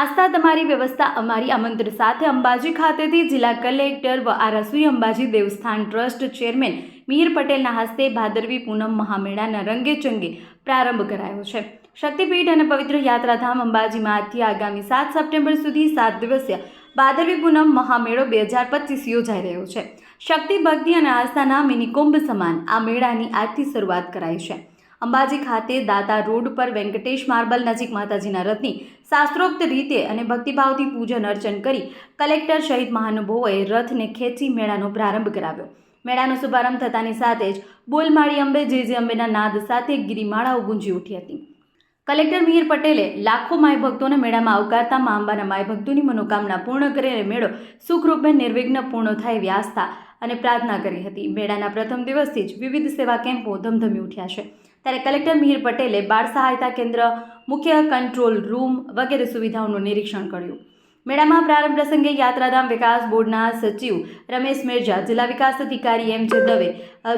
આસ્થા તમારી વ્યવસ્થા અમારી આમંત્રણ સાથે અંબાજી ખાતેથી જિલ્લા કલેક્ટર વ આરસુઈ અંબાજી દેવસ્થાન ટ્રસ્ટ ચેરમેન મિહિર પટેલના હસ્તે ભાદરવી પૂનમ મહામેળાના રંગે ચંગે પ્રારંભ કરાયો છે. શક્તિપીઠ અને પવિત્ર યાત્રાધામ અંબાજીમાં આજથી આગામી સાત સપ્ટેમ્બર સુધી સાત દિવસીય ભાદરવી પૂનમ મહામેળો બે હજાર પચીસ યોજાઈ રહ્યો છે. શક્તિ, ભક્તિ અને આસ્થાના મિનિકુંભ સમાન આ મેળાની આજથી શરૂઆત કરાઈ છે. અંબાજી ખાતે દાતા રોડ પર વેંકટેશ માર્બલ નજીક માતાજીના રથની શાસ્ત્રોક્ત રીતે અને ભક્તિભાવથી પૂજન અર્ચન કરી કલેક્ટર સહિત મહાનુભાવોએ રથને ખેંચી મેળાનો પ્રારંભ કરાવ્યો. મેળાનો શુભારંભ થતાની સાથે જ બોલમાળી અંબે જે જે અંબેના નાદ સાથે ગિરિમાળાઓ ગુંજી ઉઠી હતી. કલેક્ટર મિહિર પટેલે લાખો માય ભક્તોને મેળામાં આવકારતા મા અંબાના માય ભક્તોની મનોકામના પૂર્ણ કરીને મેળો સુખરૂપે નિર્વિઘ્ન પૂર્ણ થાય એવી આસ્થા અને પ્રાર્થના કરી હતી. મેળાના પ્રથમ દિવસથી જ વિવિધ સેવા કેમ્પો ધમધમી ઉઠ્યા છે. ત્યારે કલેક્ટર મિહિર પટેલે બાળ સહાયતા કેન્દ્ર, મુખ્ય કંટ્રોલ રૂમ વગેરે સુવિધાઓનું નિરીક્ષણ કર્યું. મેળામાં પ્રારંભ પ્રસંગે યાત્રાધામ વિકાસ બોર્ડના સચિવ રમેશ મેરજા, જિલ્લા વિકાસ અધિકારી એમ જે દવે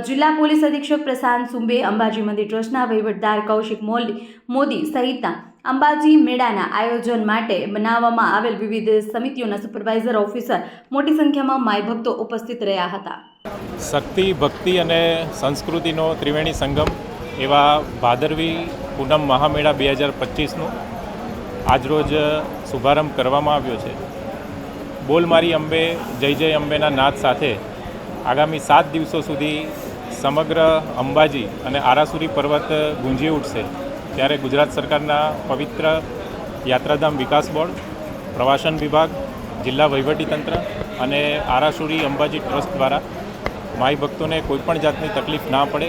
જિલ્લા પોલીસ અધિક્ષક પ્રશાંત સુંબે, અંબાજી મંદિર ટ્રસ્ટના વહીવટદાર કૌશિક મોલી, મોદી સહિતના અંબાજી મેળાના આયોજન માટે બનાવવામાં આવેલ વિવિધ સમિતિઓના સુપરવાઇઝર ઓફિસર મોટી સંખ્યામાં માય ભક્તો ઉપસ્થિત રહ્યા હતા. શક્તિ, ભક્તિ અને સંસ્કૃતિનો ત્રિવેણી સંગમ એવા ભાદરવી પૂનમ મહામેળા બે હજાર પચીસનો આજરોજ શુભારંભ કરવામાં આવ્યો છે. બોલ મારી અંબે, જય જય અંબેના નાદ સાથે આગામી સાત દિવસો સુધી સમગ્ર અંબાજી અને આરાસુરી પર્વત ગુંજી ઉઠશે. ત્યારે ગુજરાત સરકારના પવિત્ર યાત્રાધામ વિકાસ બોર્ડ, પ્રવાસન વિભાગ, જિલ્લા વહીવટીતંત્ર અને આરાસુરી અંબાજી ટ્રસ્ટ દ્વારા માઈ ભક્તોને કોઈપણ જાતની તકલીફ ના પડે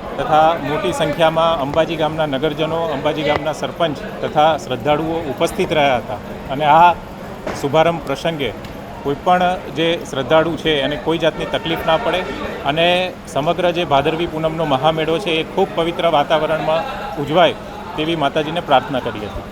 તથા મોટી સંખ્યામાં અંબાજી ગામના નગરજનો, અંબાજી ગામના સરપંચ તથા શ્રદ્ધાળુઓ ઉપસ્થિત રહ્યા હતા. અને આ શુભારંભ પ્રસંગે કોઈપણ જે શ્રદ્ધાળુ છે એને કોઈ જાતની તકલીફ ના પડે અને સમગ્ર જે ભાદરવી પૂનમનો મહામેળો છે એ ખૂબ પવિત્ર વાતાવરણમાં ઉજવાય તેવી માતાજીને પ્રાર્થના કરી હતી.